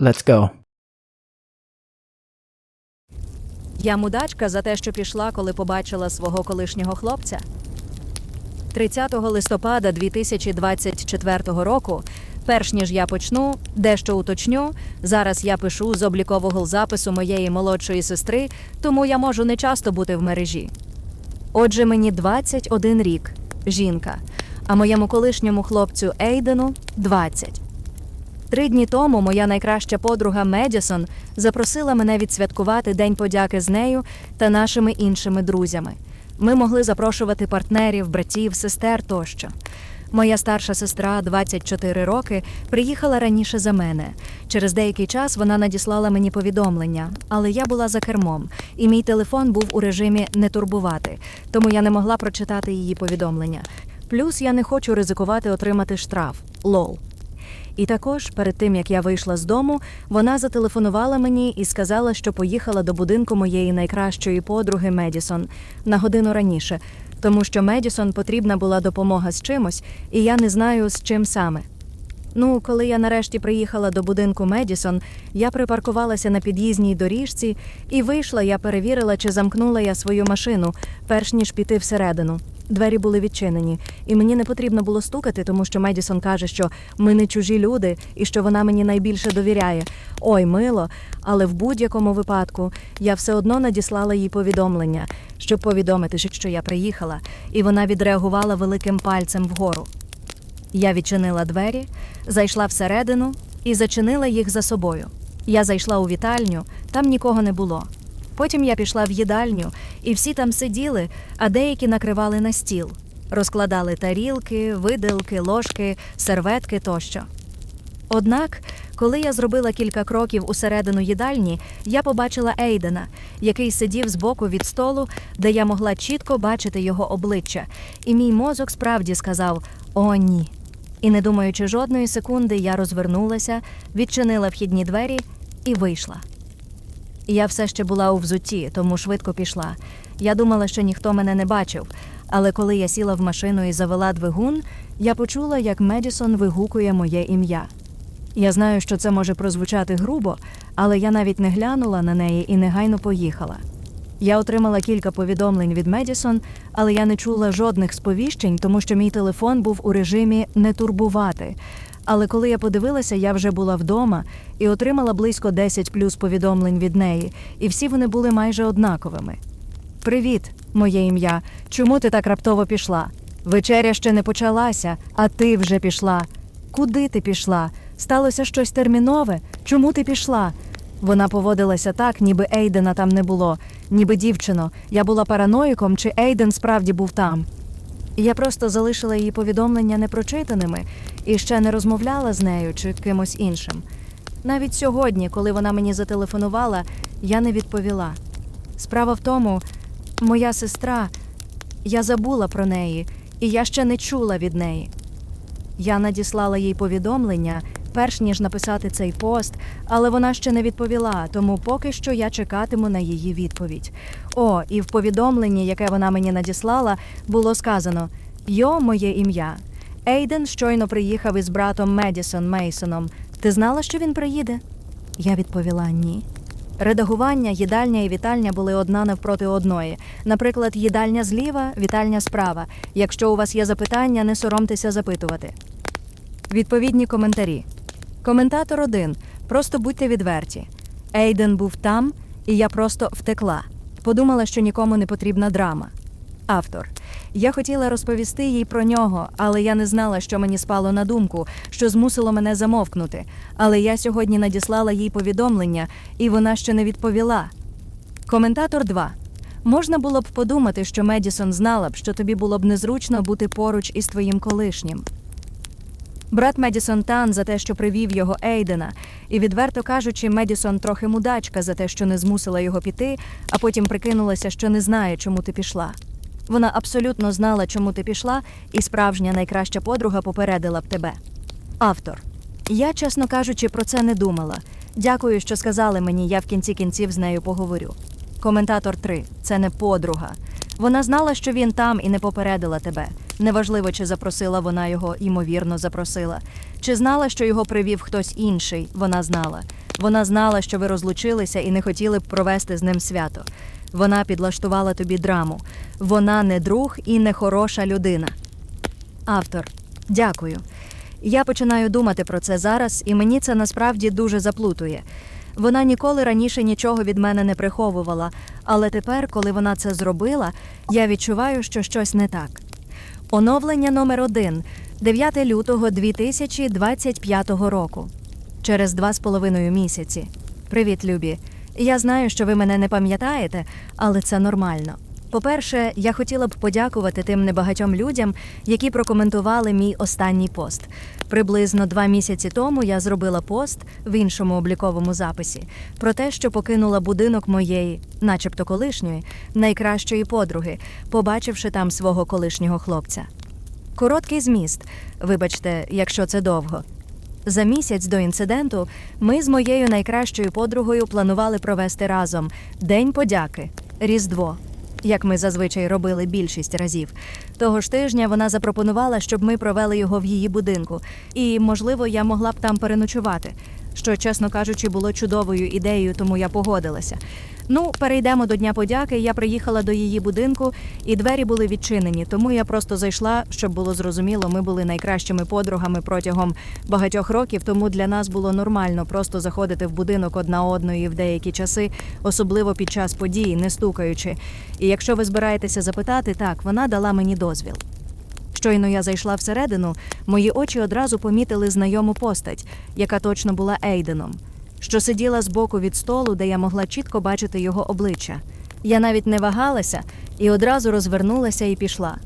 Let's go. Я мудачка за те, що пішла, коли побачила свого колишнього хлопця. 30 листопада 2024 року, перш ніж я почну, дещо уточню. Зараз я пишу з облікового запису моєї молодшої сестри, тому я можу не часто бути в мережі. Отже, мені 21 рік, жінка, а моєму колишньому хлопцю Ейдену 20. Три дні тому моя найкраща подруга Медісон запросила мене відсвяткувати День подяки з нею та нашими іншими друзями. Ми могли запрошувати партнерів, братів, сестер тощо. Моя старша сестра, 24 роки, приїхала раніше за мене. Через деякий час вона надіслала мені повідомлення, але я була за кермом, і мій телефон був у режимі не турбувати, тому я не могла прочитати її повідомлення. Плюс я не хочу ризикувати отримати штраф. Лол. І також, перед тим як я вийшла з дому, вона зателефонувала мені і сказала, що поїхала до будинку моєї найкращої подруги Медісон на годину раніше, тому що Медісон потрібна була допомога з чимось, і я не знаю з чим саме. Ну, коли я нарешті приїхала до будинку Медісон, я припаркувалася на під'їзній доріжці і вийшла, я перевірила, чи замкнула я свою машину, перш ніж піти всередину. Двері були відчинені, і мені не потрібно було стукати, тому що Медісон каже, що ми не чужі люди і що вона мені найбільше довіряє. Ой, мило, але в будь-якому випадку я все одно надіслала їй повідомлення, щоб повідомити, що я приїхала, і вона відреагувала великим пальцем вгору. Я відчинила двері, зайшла всередину і зачинила їх за собою. Я зайшла у вітальню, там нікого не було. Потім я пішла в їдальню, і всі там сиділи, а деякі накривали на стіл, розкладали тарілки, виделки, ложки, серветки тощо. Однак, коли я зробила кілька кроків усередину їдальні, я побачила Ейдена, який сидів збоку від столу, де я могла чітко бачити його обличчя, і мій мозок справді сказав О, ні. І не думаючи жодної секунди, я розвернулася, відчинила вхідні двері і вийшла. Я все ще була у взутті, тому швидко пішла. Я думала, що ніхто мене не бачив. Але коли я сіла в машину і завела двигун, я почула, як Медісон вигукує моє ім'я. Я знаю, що це може прозвучати грубо, але я навіть не глянула на неї і негайно поїхала. Я отримала кілька повідомлень від Медісон, але я не чула жодних сповіщень, тому що мій телефон був у режимі не турбувати. Але коли я подивилася, я вже була вдома і отримала близько 10 плюс повідомлень від неї, і всі вони були майже однаковими. Привіт, моє ім'я. Чому ти так раптово пішла? Вечеря ще не почалася, а ти вже пішла. Куди ти пішла? Сталося щось термінове? Чому ти пішла? Вона поводилася так, ніби Ейдена там не було, ніби дівчино. Я була параноїком, чи Ейден справді був там. Я просто залишила її повідомлення непрочитаними і ще не розмовляла з нею чи кимось іншим. Навіть сьогодні, коли вона мені зателефонувала, я не відповіла. Справа в тому, моя сестра, я забула про неї, і я ще не чула від неї. Я надіслала їй повідомлення, перш ніж написати цей пост, але вона ще не відповіла, тому поки що я чекатиму на її відповідь. О, і в повідомленні, яке вона мені надіслала, було сказано: Йо, моє ім'я. Ейден щойно приїхав із братом Медісон Мейсоном. Ти знала, що він приїде? Я відповіла ні. Редагування, їдальня і вітальня були одна навпроти одної. Наприклад, їдальня зліва, вітальня справа. Якщо у вас є запитання, не соромтеся запитувати. Відповідні коментарі. Коментатор 1. Просто будьте відверті. Ейден був там, і я просто втекла. Подумала, що нікому не потрібна драма. Автор. Я хотіла розповісти їй про нього, але я не знала, що мені спало на думку, що змусило мене замовкнути. Але я сьогодні надіслала їй повідомлення, і вона ще не відповіла. Коментатор 2. Можна було б подумати, що Медісон знала б, що тобі було б незручно бути поруч із твоїм колишнім. Брат Медісон Тан за те, що привів його Ейдена, і, відверто кажучи, Медісон трохи мудачка за те, що не змусила його піти, а потім прикинулася, що не знає, чому ти пішла. Вона абсолютно знала, чому ти пішла, і справжня найкраща подруга попередила б тебе. Автор. Я, чесно кажучи, про це не думала. Дякую, що сказали мені, я в кінці кінців з нею поговорю. Коментатор 3. Це не подруга. Вона знала, що він там і не попередила тебе. Неважливо, чи запросила вона його, ймовірно, запросила. Чи знала, що його привів хтось інший, вона знала. Вона знала, що ви розлучилися і не хотіли б провести з ним свято. Вона підлаштувала тобі драму. Вона не друг і не хороша людина. Автор, дякую. Я починаю думати про це зараз, і мені це насправді дуже заплутує. Вона ніколи раніше нічого від мене не приховувала, але тепер, коли вона це зробила, я відчуваю, що щось не так. Оновлення номер 1 9 лютого 2025 року. Через два з половиною місяці. Привіт, любі. Я знаю, що ви мене не пам'ятаєте, але це нормально. По-перше, я хотіла б подякувати тим небагатьом людям, які прокоментували мій останній пост. Приблизно два місяці тому я зробила пост в іншому обліковому записі про те, що покинула будинок моєї, начебто колишньої, найкращої подруги, побачивши там свого колишнього хлопця. Короткий зміст, вибачте, якщо це довго. За місяць до інциденту ми з моєю найкращою подругою планували провести разом День подяки, Різдво, як ми зазвичай робили більшість разів. Того ж тижня вона запропонувала, щоб ми провели його в її будинку, і, можливо, я могла б там переночувати, що, чесно кажучи, було чудовою ідеєю, тому я погодилася. Ну, перейдемо до Дня подяки. Я приїхала до її будинку, і двері були відчинені, тому я просто зайшла, щоб було зрозуміло, ми були найкращими подругами протягом багатьох років, тому для нас було нормально просто заходити в будинок одна одної в деякі часи, особливо під час події, не стукаючи. І якщо ви збираєтеся запитати, так, вона дала мені дозвіл. Щойно я зайшла всередину, мої очі одразу помітили знайому постать, яка точно була Ейденом, що сиділа збоку від столу, де я могла чітко бачити його обличчя. Я навіть не вагалася і одразу розвернулася і пішла.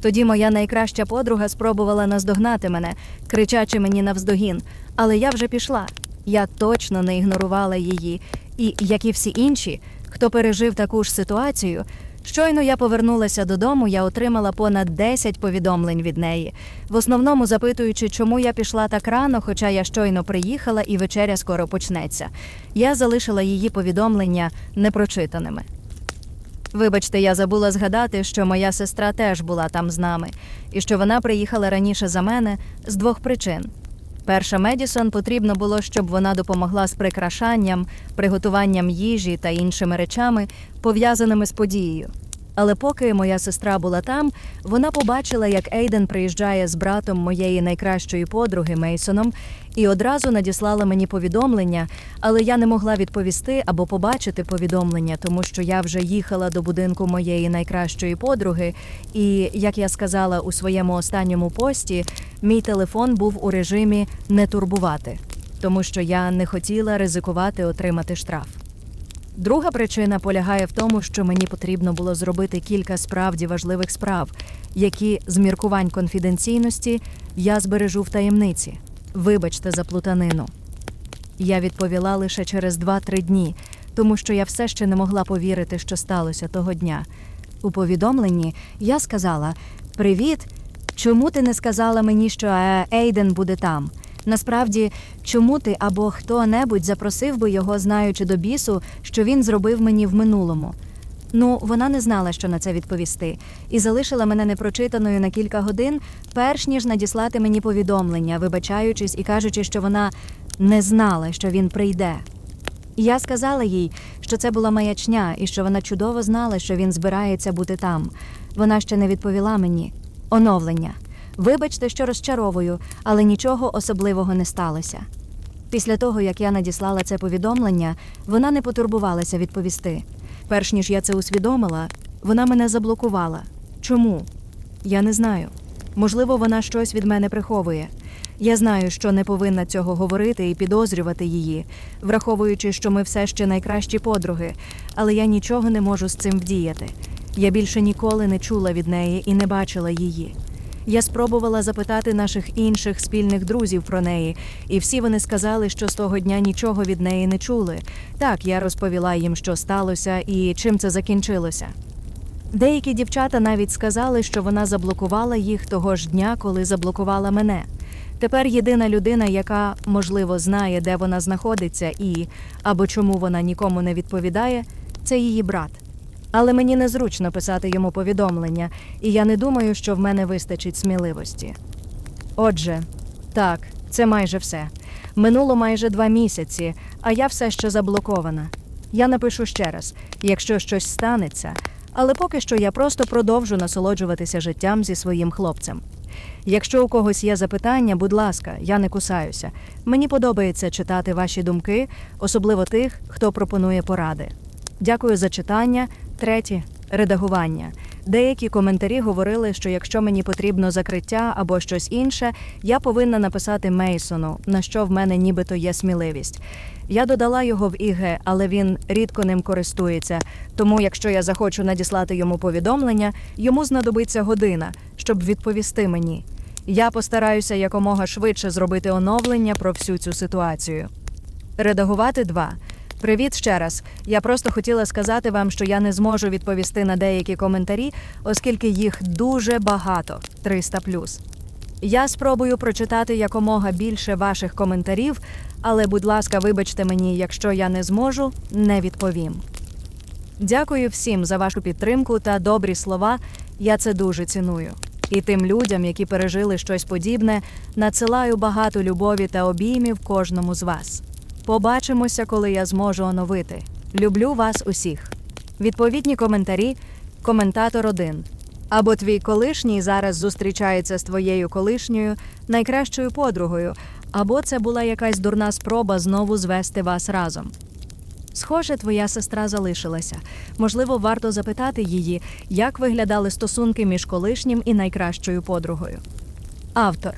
Тоді моя найкраща подруга спробувала наздогнати мене, кричачи мені навздогін, але я вже пішла. Я точно не ігнорувала її, і, як і всі інші, хто пережив таку ж ситуацію, Щойно я повернулася додому, я отримала понад 10 повідомлень від неї, в основному запитуючи, чому я пішла так рано, хоча я щойно приїхала і вечеря скоро почнеться. Я залишила її повідомлення непрочитаними. Вибачте, я забула згадати, що моя сестра теж була там з нами, і що вона приїхала раніше за мене з двох причин. Перша Медісон потрібно було, щоб вона допомогла з прикрашанням, приготуванням їжі та іншими речами, пов'язаними з подією. Але поки моя сестра була там, вона побачила, як Ейден приїжджає з братом моєї найкращої подруги Мейсоном, і одразу надіслала мені повідомлення, але я не могла відповісти або побачити повідомлення, тому що я вже їхала до будинку моєї найкращої подруги, і, як я сказала у своєму останньому пості, мій телефон був у режимі не турбувати, тому що я не хотіла ризикувати отримати штраф. Друга причина полягає в тому, що мені потрібно було зробити кілька справді важливих справ, які з міркувань конфіденційності я збережу в таємниці. Вибачте за плутанину. Я відповіла лише через 2-3 дні, тому що я все ще не могла повірити, що сталося того дня. У повідомленні я сказала: Привіт! Чому ти не сказала мені, що е, Ейден буде там? Насправді, чому ти або хто-небудь запросив би його, знаючи до бісу, що він зробив мені в минулому? Ну, вона не знала, що на це відповісти, і залишила мене непрочитаною на кілька годин, перш ніж надіслати мені повідомлення, вибачаючись і кажучи, що вона не знала, що він прийде. Я сказала їй, що це була маячня, і що вона чудово знала, що він збирається бути там. Вона ще не відповіла мені. Оновлення. Вибачте, що розчаровую, але нічого особливого не сталося. Після того, як я надіслала це повідомлення, вона не потурбувалася відповісти. Перш ніж я це усвідомила, вона мене заблокувала. Чому? Я не знаю. Можливо, вона щось від мене приховує. Я знаю, що не повинна цього говорити і підозрювати її, враховуючи, що ми все ще найкращі подруги, але я нічого не можу з цим вдіяти. Я більше ніколи не чула від неї і не бачила її. Я спробувала запитати наших інших спільних друзів про неї, і всі вони сказали, що з того дня нічого від неї не чули. Так, я розповіла їм, що сталося і чим це закінчилося. Деякі дівчата навіть сказали, що вона заблокувала їх того ж дня, коли заблокувала мене. Тепер єдина людина, яка, можливо, знає, де вона знаходиться і або чому вона нікому не відповідає, це її брат. Але мені незручно писати йому повідомлення, і я не думаю, що в мене вистачить сміливості. Отже, так, це майже все. Минуло майже два місяці, а я все ще заблокована. Я напишу ще раз, якщо щось станеться, але поки що я просто продовжу насолоджуватися життям зі своїм хлопцем. Якщо у когось є запитання, будь ласка, я не кусаюся. Мені подобається читати ваші думки, особливо тих, хто пропонує поради. Дякую за читання. Третє редагування. Деякі коментарі говорили, що якщо мені потрібно закриття або щось інше, я повинна написати Мейсону, на що в мене нібито є сміливість. Я додала його в ІГ, але він рідко ним користується. Тому, якщо я захочу надіслати йому повідомлення, йому знадобиться година, щоб відповісти мені. Я постараюся якомога швидше зробити оновлення про всю цю ситуацію. Редагувати 2. Привіт ще раз. Я просто хотіла сказати вам, що я не зможу відповісти на деякі коментарі, оскільки їх дуже багато 300 Я спробую прочитати якомога більше ваших коментарів, але, будь ласка, вибачте мені, якщо я не зможу, не відповім. Дякую всім за вашу підтримку та добрі слова. Я це дуже ціную. І тим людям, які пережили щось подібне, надсилаю багато любові та обіймів кожному з вас. Побачимося, коли я зможу оновити. Люблю вас усіх. Відповідні коментарі. Коментатор 1. Або твій колишній зараз зустрічається з твоєю колишньою найкращою подругою, або це була якась дурна спроба знову звести вас разом. Схоже, твоя сестра залишилася. Можливо, варто запитати її, як виглядали стосунки між колишнім і найкращою подругою. Автор.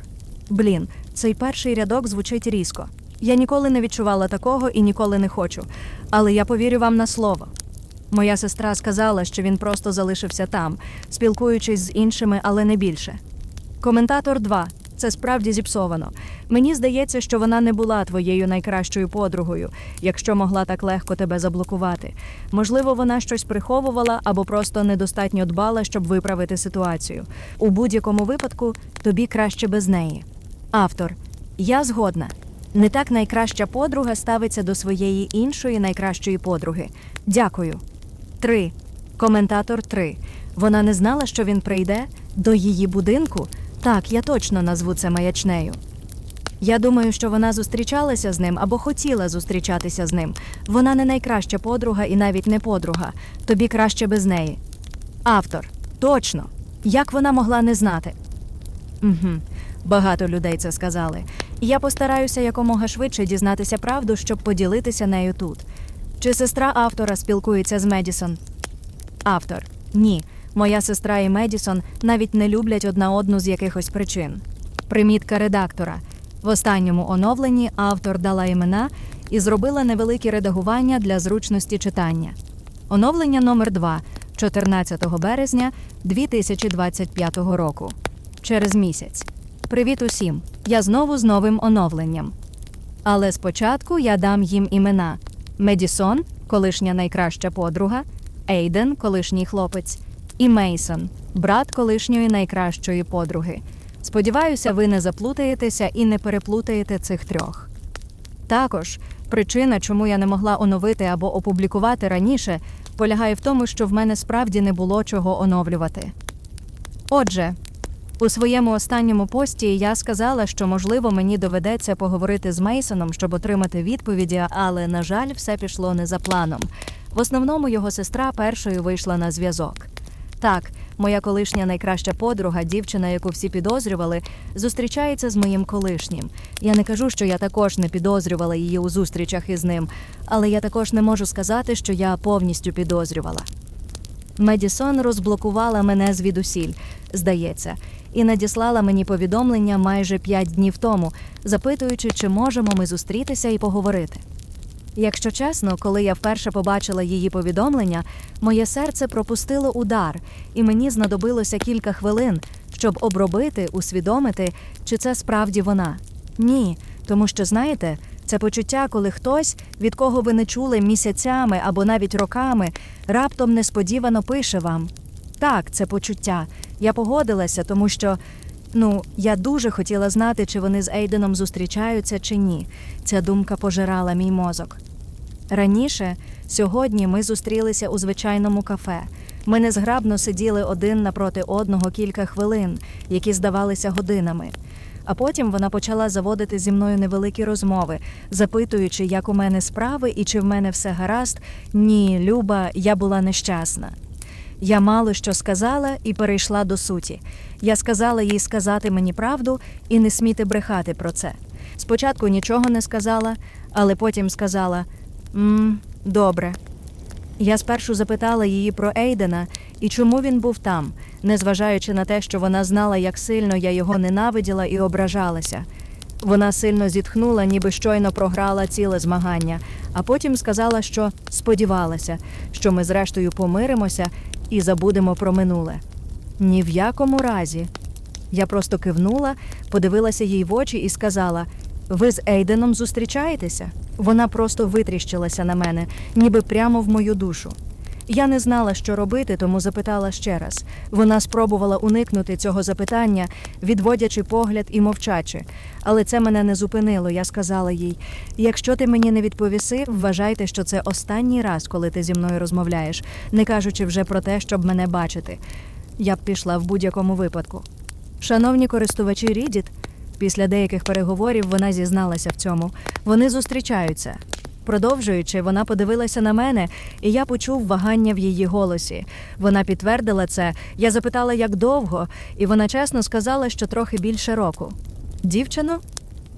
Блін, цей перший рядок звучить різко. Я ніколи не відчувала такого і ніколи не хочу. Але я повірю вам на слово. Моя сестра сказала, що він просто залишився там, спілкуючись з іншими, але не більше. Коментатор 2. Це справді зіпсовано. Мені здається, що вона не була твоєю найкращою подругою, якщо могла так легко тебе заблокувати. Можливо, вона щось приховувала або просто недостатньо дбала, щоб виправити ситуацію. У будь-якому випадку тобі краще без неї. Автор. Я згодна. Не так найкраща подруга ставиться до своєї іншої найкращої подруги. Дякую. 3. Коментатор 3. Вона не знала, що він прийде до її будинку. Так, я точно назву це маячнею. Я думаю, що вона зустрічалася з ним або хотіла зустрічатися з ним. Вона не найкраща подруга і навіть не подруга. Тобі краще без неї. Автор. Точно. Як вона могла не знати? Угу. Багато людей це сказали. Я постараюся якомога швидше дізнатися правду, щоб поділитися нею тут. Чи сестра автора спілкується з Медісон? Автор. Ні. Моя сестра і Медісон навіть не люблять одна одну з якихось причин. Примітка редактора. В останньому оновленні автор дала імена і зробила невеликі редагування для зручності читання. Оновлення номер 2 14 березня 2025 року. Через місяць. Привіт усім! Я знову з новим оновленням. Але спочатку я дам їм імена: Медісон, колишня найкраща подруга, Ейден, колишній хлопець, і Мейсон, брат колишньої найкращої подруги. Сподіваюся, ви не заплутаєтеся і не переплутаєте цих трьох. Також причина, чому я не могла оновити або опублікувати раніше, полягає в тому, що в мене справді не було чого оновлювати. Отже, у своєму останньому пості я сказала, що можливо мені доведеться поговорити з Мейсоном, щоб отримати відповіді, але на жаль, все пішло не за планом. В основному його сестра першою вийшла на зв'язок. Так, моя колишня найкраща подруга, дівчина, яку всі підозрювали, зустрічається з моїм колишнім. Я не кажу, що я також не підозрювала її у зустрічах із ним, але я також не можу сказати, що я повністю підозрювала. Медісон розблокувала мене звідусіль, здається, і надіслала мені повідомлення майже п'ять днів тому, запитуючи, чи можемо ми зустрітися і поговорити. Якщо чесно, коли я вперше побачила її повідомлення, моє серце пропустило удар, і мені знадобилося кілька хвилин, щоб обробити, усвідомити, чи це справді вона. Ні, тому що знаєте, це почуття, коли хтось, від кого ви не чули місяцями або навіть роками, раптом несподівано пише вам. Так, це почуття. Я погодилася, тому що ну я дуже хотіла знати, чи вони з Ейденом зустрічаються чи ні. Ця думка пожирала мій мозок. Раніше, сьогодні, ми зустрілися у звичайному кафе. Ми незграбно сиділи один напроти одного кілька хвилин, які здавалися годинами. А потім вона почала заводити зі мною невеликі розмови, запитуючи, як у мене справи і чи в мене все гаразд. Ні, Люба, я була нещасна. Я мало що сказала і перейшла до суті. Я сказала їй сказати мені правду і не сміти брехати про це. Спочатку нічого не сказала, але потім сказала: «М, добре. Я спершу запитала її про Ейдена і чому він був там, незважаючи на те, що вона знала, як сильно я його ненавиділа і ображалася. Вона сильно зітхнула, ніби щойно програла ціле змагання, а потім сказала, що сподівалася, що ми зрештою помиримося і забудемо про минуле. Ні в якому разі. Я просто кивнула, подивилася їй в очі і сказала: Ви з Ейденом зустрічаєтеся? Вона просто витріщилася на мене, ніби прямо в мою душу. Я не знала, що робити, тому запитала ще раз. Вона спробувала уникнути цього запитання, відводячи погляд і мовчачи. Але це мене не зупинило. Я сказала їй: якщо ти мені не відповіси, вважайте, що це останній раз, коли ти зі мною розмовляєш, не кажучи вже про те, щоб мене бачити. Я б пішла в будь-якому випадку. Шановні користувачі Reddit, після деяких переговорів вона зізналася в цьому. Вони зустрічаються. Продовжуючи, вона подивилася на мене, і я почув вагання в її голосі. Вона підтвердила це. Я запитала, як довго, і вона чесно сказала, що трохи більше року. Дівчино?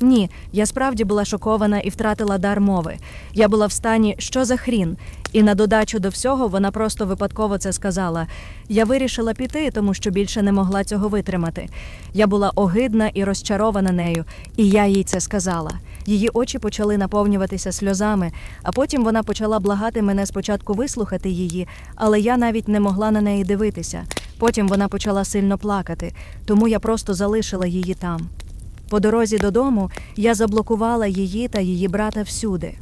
Ні, я справді була шокована і втратила дар мови. Я була в стані, що за хрін. І на додачу до всього вона просто випадково це сказала. Я вирішила піти, тому що більше не могла цього витримати. Я була огидна і розчарована нею, і я їй це сказала. Її очі почали наповнюватися сльозами, а потім вона почала благати мене спочатку вислухати її, але я навіть не могла на неї дивитися. Потім вона почала сильно плакати, тому я просто залишила її там. По дорозі додому я заблокувала її та її брата всюди.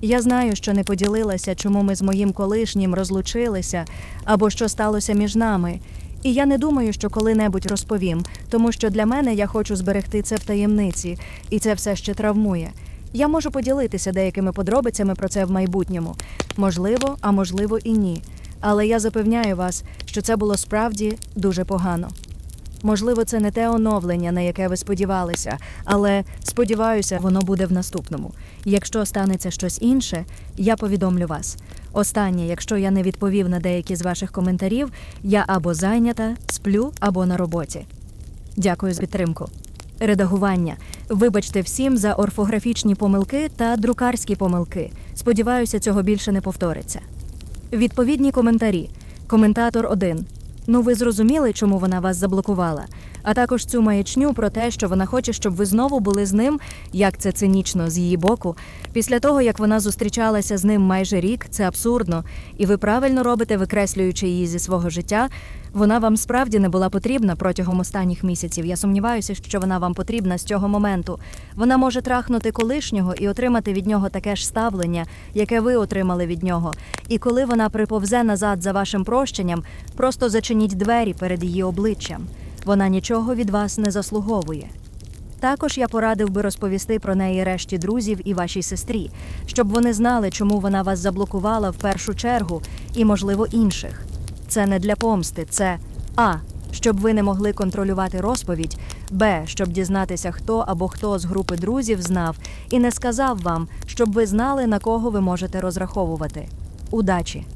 Я знаю, що не поділилася, чому ми з моїм колишнім розлучилися або що сталося між нами. І я не думаю, що коли-небудь розповім, тому що для мене я хочу зберегти це в таємниці, і це все ще травмує. Я можу поділитися деякими подробицями про це в майбутньому. Можливо, а можливо і ні. Але я запевняю вас, що це було справді дуже погано. Можливо, це не те оновлення, на яке ви сподівалися, але сподіваюся, воно буде в наступному. Якщо станеться щось інше, я повідомлю вас. Останнє, якщо я не відповів на деякі з ваших коментарів, я або зайнята, сплю, або на роботі. Дякую за підтримку. Редагування. Вибачте всім за орфографічні помилки та друкарські помилки. Сподіваюся, цього більше не повториться. Відповідні коментарі. Коментатор 1. Ну, ви зрозуміли, чому вона вас заблокувала. А також цю маячню про те, що вона хоче, щоб ви знову були з ним, як це цинічно з її боку. Після того, як вона зустрічалася з ним майже рік, це абсурдно, і ви правильно робите, викреслюючи її зі свого життя. Вона вам справді не була потрібна протягом останніх місяців. Я сумніваюся, що вона вам потрібна з цього моменту. Вона може трахнути колишнього і отримати від нього таке ж ставлення, яке ви отримали від нього. І коли вона приповзе назад за вашим прощенням, просто зачиніть двері перед її обличчям. Вона нічого від вас не заслуговує. Також я порадив би розповісти про неї решті друзів і вашій сестрі, щоб вони знали, чому вона вас заблокувала в першу чергу, і, можливо, інших. Це не для помсти, це А. Щоб ви не могли контролювати розповідь, Б. Щоб дізнатися, хто або хто з групи друзів знав і не сказав вам, щоб ви знали, на кого ви можете розраховувати. Удачі!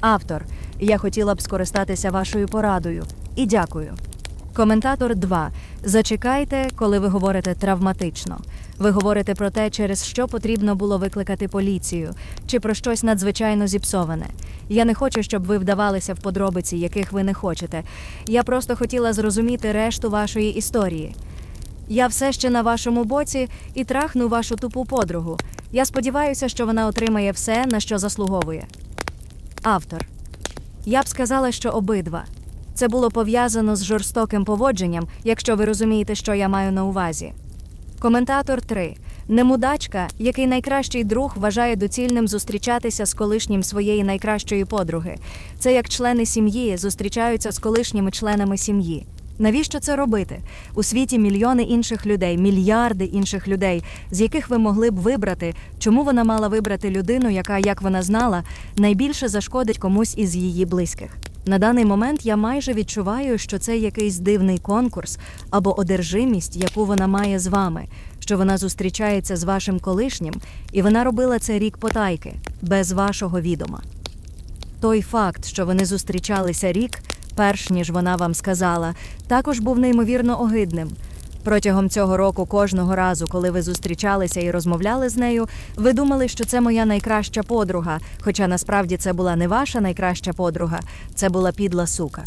Автор. Я хотіла б скористатися вашою порадою. І дякую. Коментатор 2. Зачекайте, коли ви говорите травматично. Ви говорите про те, через що потрібно було викликати поліцію, чи про щось надзвичайно зіпсоване. Я не хочу, щоб ви вдавалися в подробиці, яких ви не хочете. Я просто хотіла зрозуміти решту вашої історії. Я все ще на вашому боці і трахну вашу тупу подругу. Я сподіваюся, що вона отримає все, на що заслуговує. Автор. Я б сказала, що обидва. Це було пов'язано з жорстоким поводженням, якщо ви розумієте, що я маю на увазі. Коментатор 3. Немудачка, який найкращий друг вважає доцільним зустрічатися з колишнім своєї найкращої подруги. Це як члени сім'ї зустрічаються з колишніми членами сім'ї. Навіщо це робити? У світі мільйони інших людей, мільярди інших людей, з яких ви могли б вибрати, чому вона мала вибрати людину, яка, як вона знала, найбільше зашкодить комусь із її близьких. На даний момент я майже відчуваю, що це якийсь дивний конкурс або одержимість, яку вона має з вами, що вона зустрічається з вашим колишнім, і вона робила це рік потайки, без вашого відома. Той факт, що вони зустрічалися рік, перш ніж вона вам сказала, також був неймовірно огидним. Протягом цього року, кожного разу, коли ви зустрічалися і розмовляли з нею, ви думали, що це моя найкраща подруга, хоча насправді це була не ваша найкраща подруга, це була підла сука.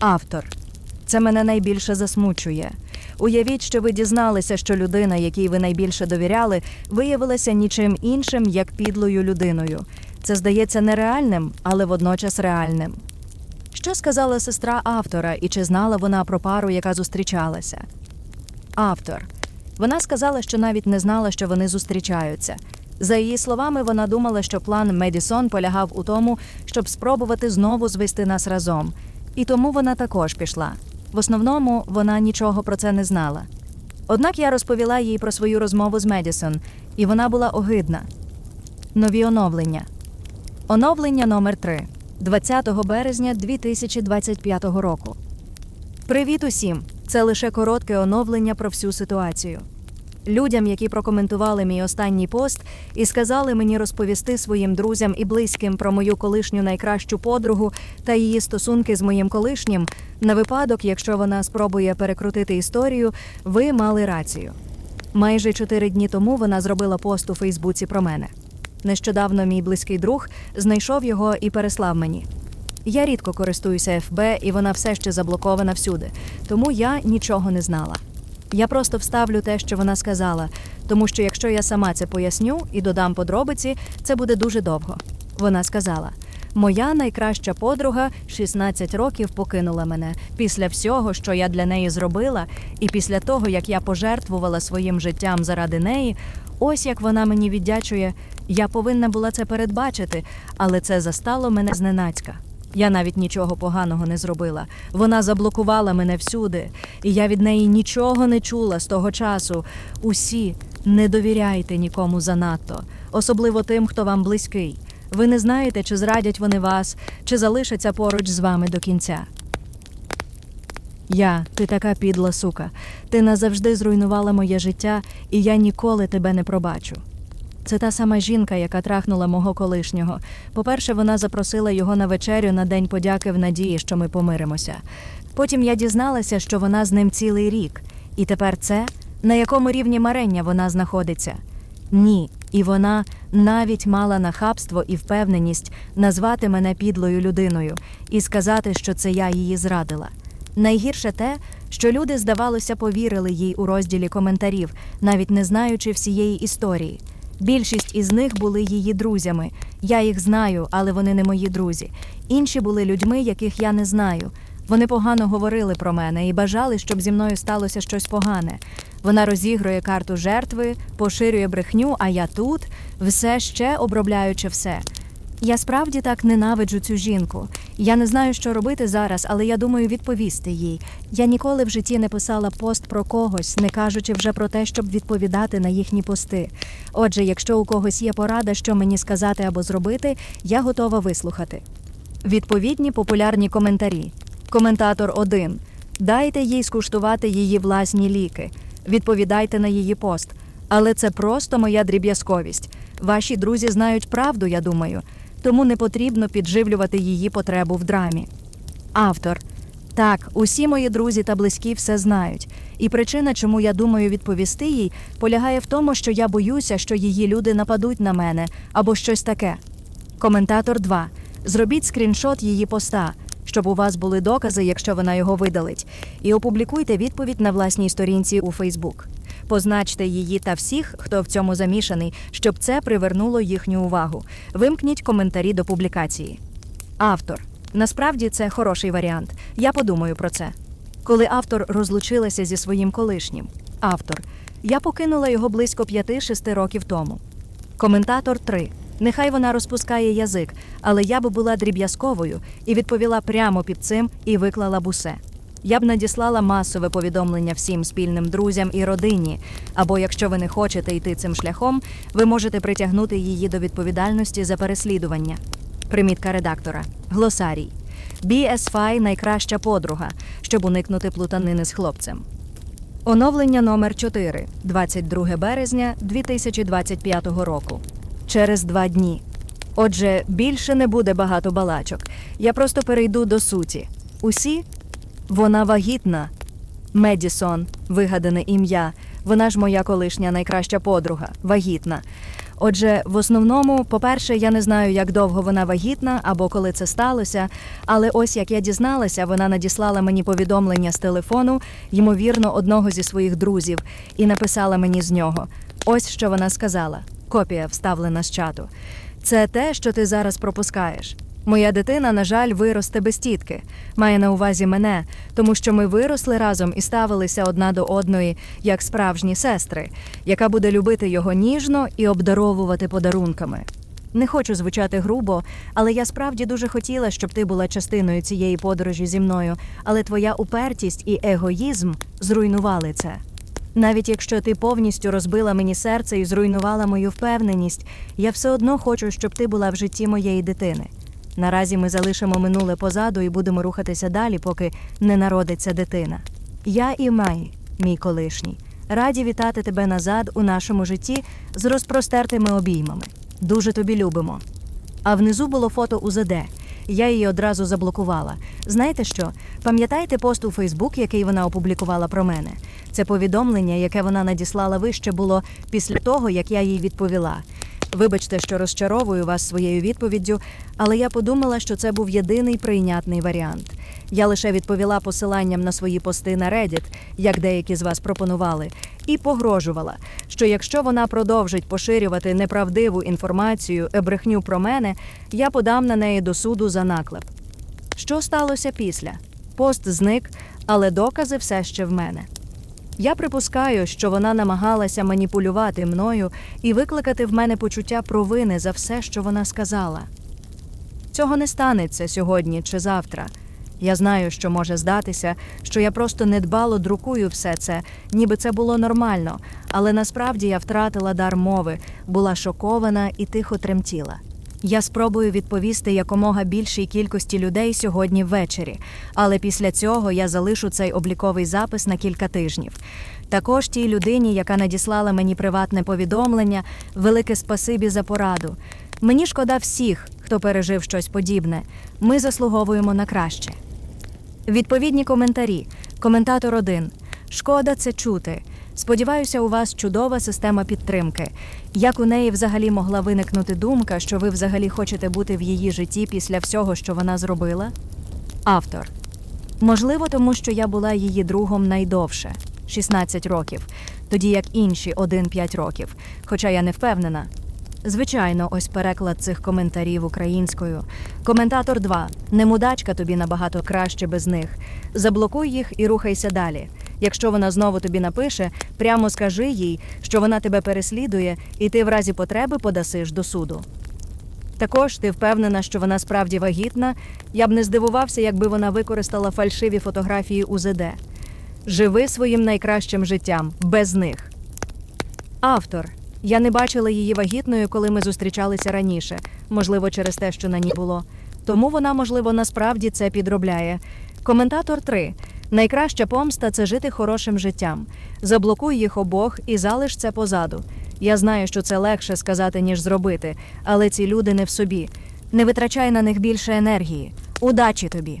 Автор. Це мене найбільше засмучує. Уявіть, що ви дізналися, що людина, якій ви найбільше довіряли, виявилася нічим іншим, як підлою людиною. Це здається нереальним, але водночас реальним. Що сказала сестра автора, і чи знала вона про пару, яка зустрічалася? Автор. Вона сказала, що навіть не знала, що вони зустрічаються. За її словами, вона думала, що план Медісон полягав у тому, щоб спробувати знову звести нас разом. І тому вона також пішла. В основному вона нічого про це не знала. Однак я розповіла їй про свою розмову з Медісон, і вона була огидна. Нові оновлення. Оновлення номер 3 20 березня 2025 року. Привіт усім! Це лише коротке оновлення про всю ситуацію. Людям, які прокоментували мій останній пост і сказали мені розповісти своїм друзям і близьким про мою колишню найкращу подругу та її стосунки з моїм колишнім, на випадок, якщо вона спробує перекрутити історію, ви мали рацію. Майже чотири дні тому вона зробила пост у Фейсбуці про мене. Нещодавно мій близький друг знайшов його і переслав мені. Я рідко користуюся ФБ, і вона все ще заблокована всюди, тому я нічого не знала. Я просто вставлю те, що вона сказала, тому що якщо я сама це поясню і додам подробиці, це буде дуже довго. Вона сказала: Моя найкраща подруга 16 років покинула мене після всього, що я для неї зробила, і після того, як я пожертвувала своїм життям заради неї. Ось як вона мені віддячує. Я повинна була це передбачити, але це застало мене зненацька. Я навіть нічого поганого не зробила. Вона заблокувала мене всюди, і я від неї нічого не чула з того часу. Усі не довіряйте нікому занадто, особливо тим, хто вам близький. Ви не знаєте, чи зрадять вони вас, чи залишаться поруч з вами до кінця. Я, ти така підла сука. Ти назавжди зруйнувала моє життя, і я ніколи тебе не пробачу. Це та сама жінка, яка трахнула мого колишнього. По-перше, вона запросила його на вечерю на день подяки в надії, що ми помиримося. Потім я дізналася, що вона з ним цілий рік. І тепер це на якому рівні марення вона знаходиться? Ні, і вона навіть мала нахабство і впевненість назвати мене підлою людиною і сказати, що це я її зрадила. Найгірше те, що люди, здавалося, повірили їй у розділі коментарів, навіть не знаючи всієї історії. Більшість із них були її друзями. Я їх знаю, але вони не мої друзі. Інші були людьми, яких я не знаю. Вони погано говорили про мене і бажали, щоб зі мною сталося щось погане. Вона розігрує карту жертви, поширює брехню, а я тут, все ще обробляючи все. Я справді так ненавиджу цю жінку. Я не знаю, що робити зараз, але я думаю відповісти їй. Я ніколи в житті не писала пост про когось, не кажучи вже про те, щоб відповідати на їхні пости. Отже, якщо у когось є порада, що мені сказати або зробити, я готова вислухати. Відповідні популярні коментарі. Коментатор 1. Дайте їй скуштувати її власні ліки. Відповідайте на її пост. Але це просто моя дріб'язковість. Ваші друзі знають правду, я думаю, тому не потрібно підживлювати її потребу в драмі. Автор. Так, усі мої друзі та близькі все знають. І причина, чому я думаю відповісти їй, полягає в тому, що я боюся, що її люди нападуть на мене або щось таке. Коментатор 2. Зробіть скріншот її поста, щоб у вас були докази, якщо вона його видалить, і опублікуйте відповідь на власній сторінці у Фейсбук. Позначте її та всіх, хто в цьому замішаний, щоб це привернуло їхню увагу. Вимкніть коментарі до публікації. Автор. Насправді це хороший варіант. Я подумаю про це. Коли автор розлучилася зі своїм колишнім. Автор. Я покинула його близько 5-6 років тому. Коментатор 3. Нехай вона розпускає язик, але я би була дріб'язковою і відповіла прямо під цим і виклала б усе. Я б надіслала масове повідомлення всім спільним друзям і родині. Або якщо ви не хочете йти цим шляхом, ви можете притягнути її до відповідальності за переслідування. Примітка редактора. Глосарій. BSFI – найкраща подруга, щоб уникнути плутанини з хлопцем. Оновлення номер 4, 22 березня 2025 року. Через два дні. Отже, більше не буде багато балачок. Я просто перейду до суті. Усі? Вона вагітна. Медісон, вигадане ім'я. Вона ж моя колишня найкраща подруга, вагітна. Отже, в основному, по-перше, я не знаю, як довго вона вагітна або коли це сталося. Але ось як я дізналася, вона надіслала мені повідомлення з телефону, ймовірно, одного зі своїх друзів, і написала мені з нього. Ось що вона сказала. Копія вставлена з чату. Це те, що ти зараз пропускаєш. Моя дитина, на жаль, виросте без тітки. Має на увазі мене, тому що ми виросли разом і ставилися одна до одної як справжні сестри, яка буде любити його ніжно і обдаровувати подарунками. Не хочу звучати грубо, але я справді дуже хотіла, щоб ти була частиною цієї подорожі зі мною, але твоя упертість і егоїзм зруйнували це. Навіть якщо ти повністю розбила мені серце і зруйнувала мою впевненість, я все одно хочу, щоб ти була в житті моєї дитини. Наразі ми залишимо минуле позаду і будемо рухатися далі, поки не народиться дитина. Я і Май, мій колишній, раді вітати тебе назад у нашому житті з розпростертими обіймами. Дуже тобі любимо. А внизу було фото УЗД. Я її одразу заблокувала. Знаєте що? Пам'ятаєте пост у Фейсбук, який вона опублікувала про мене? Це повідомлення, яке вона надіслала вище, було після того, як я їй відповіла. Вибачте, що розчаровую вас своєю відповіддю, але я подумала, що це був єдиний прийнятний варіант. Я лише відповіла посиланням на свої пости на Reddit, як деякі з вас пропонували, і погрожувала, що якщо вона продовжить поширювати неправдиву інформацію і брехню про мене, я подам на неї до суду за наклеп. Що сталося після? Пост зник, але докази все ще в мене. Я припускаю, що вона намагалася маніпулювати мною і викликати в мене почуття провини за все, що вона сказала. Цього не станеться сьогодні чи завтра. Я знаю, що може здатися, що я просто недбало друкую все це, ніби це було нормально, але насправді я втратила дар мови, була шокована і тихо тремтіла. Я спробую відповісти якомога більшій кількості людей сьогодні ввечері, але після цього я залишу цей обліковий запис на кілька тижнів. Також тій людині, яка надіслала мені приватне повідомлення, велике спасибі за пораду. Мені шкода всіх, хто пережив щось подібне. Ми заслуговуємо на краще. Відповідні коментарі. Коментатор 1. Шкода це чути. Сподіваюся, у вас чудова система підтримки. Як у неї взагалі могла виникнути думка, що ви взагалі хочете бути в її житті після всього, що вона зробила? Автор. Можливо, тому що я була її другом найдовше 16 років, тоді як інші 1-5 років, хоча я не впевнена. Звичайно, ось переклад цих коментарів українською. Коментатор 2. Не мудачка тобі набагато краще без них. Заблокуй їх і рухайся далі. Якщо вона знову тобі напише, прямо скажи їй, що вона тебе переслідує, і ти в разі потреби подасиш до суду. Також ти впевнена, що вона справді вагітна. Я б не здивувався, якби вона використала фальшиві фотографії УЗД. Живи своїм найкращим життям без них. Автор. Я не бачила її вагітною, коли ми зустрічалися раніше, можливо, через те, що на ній було. Тому вона, можливо, насправді це підробляє. Коментатор 3. Найкраща помста це жити хорошим життям. Заблокуй їх обох і залиш це позаду. Я знаю, що це легше сказати, ніж зробити, але ці люди не в собі. Не витрачай на них більше енергії. Удачі тобі!